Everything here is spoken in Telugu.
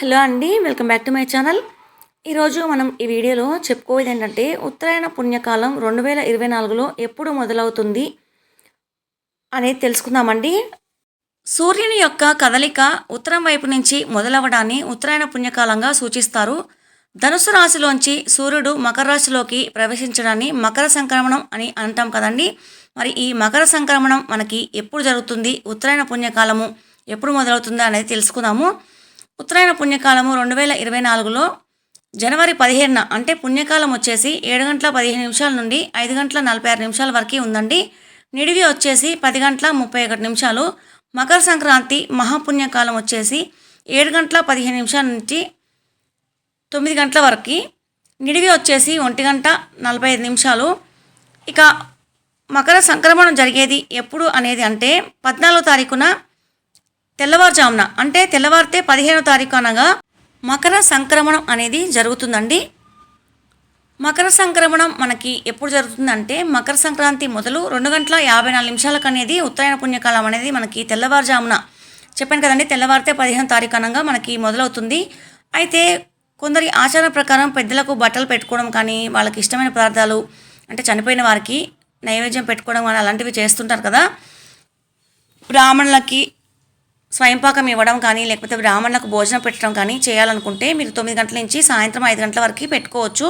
హలో అండి welcome back to my channel. ఈరోజు మనం ఈ వీడియోలో చెప్పుకోవేది ఏంటంటే ఉత్తరాయణ పుణ్యకాలం రెండు వేల ఇరవై నాలుగులో ఎప్పుడు మొదలవుతుంది అనేది తెలుసుకుందామండి. సూర్యుని యొక్క కదలిక ఉత్తరం వైపు నుంచి మొదలవడాన్ని ఉత్తరాయణ పుణ్యకాలంగా సూచిస్తారు. ధనుసు రాశిలోంచి సూర్యుడు మకర రాశిలోకి ప్రవేశించడాన్ని మకర సంక్రమణం అని అంటాం కదండి. మరి ఈ మకర సంక్రమణం మనకి ఎప్పుడు జరుగుతుంది? ఉత్తరాయణ పుణ్యకాలము ఎప్పుడు మొదలవుతుంది అనేది తెలుసుకుందాము. ఉత్తరాయణ పుణ్యకాలము రెండు వేల ఇరవై నాలుగులో జనవరి పదిహేనున అంటే పుణ్యకాలం వచ్చేసి ఏడు గంటల పదిహేను నిమిషాల నుండి ఐదు గంటల నలభై ఆరు నిమిషాల వరకు ఉందండి. నిడివి వచ్చేసి పది గంటల ముప్పై ఒకటి నిమిషాలు. మకర సంక్రాంతి మహాపుణ్యకాలం వచ్చేసి ఏడు గంటల పదిహేను నిమిషాల నుంచి తొమ్మిది గంటల వరకు. నిడివి వచ్చేసి ఒంటి గంట నలభై ఐదు నిమిషాలు. ఇక మకర సంక్రమణం జరిగేది ఎప్పుడు అనేది అంటే పద్నాలుగో తారీఖున తెల్లవారుజామున అంటే తెల్లవారితే పదిహేనో తారీఖు అనగా మకర సంక్రమణం అనేది జరుగుతుందండి. మకర సంక్రమణం మనకి ఎప్పుడు జరుగుతుందంటే మకర సంక్రాంతి మొదలు రెండు గంటల యాభై నాలుగు నిమిషాలకు అనేది ఉత్తరాయణ పుణ్యకాలం అనేది మనకి తెల్లవారుజామున. చెప్పాను కదండి తెల్లవారితే పదిహేను తారీఖు అనగా మనకి మొదలవుతుంది. అయితే కొందరి ఆచారం ప్రకారం పెద్దలకు బట్టలు పెట్టుకోవడం కానీ వాళ్ళకి ఇష్టమైన పదార్థాలు అంటే చనిపోయిన వారికి నైవేద్యం పెట్టుకోవడం కానీ అలాంటివి చేస్తుంటారు కదా. బ్రాహ్మణులకి స్వయంపాకం ఇవ్వడం కానీ లేకపోతే బ్రాహ్మణులకు భోజనం పెట్టడం కానీ చేయాలనుకుంటే మీరు తొమ్మిది గంటల నుంచి సాయంత్రం ఐదు గంటల వరకు పెట్టుకోవచ్చు.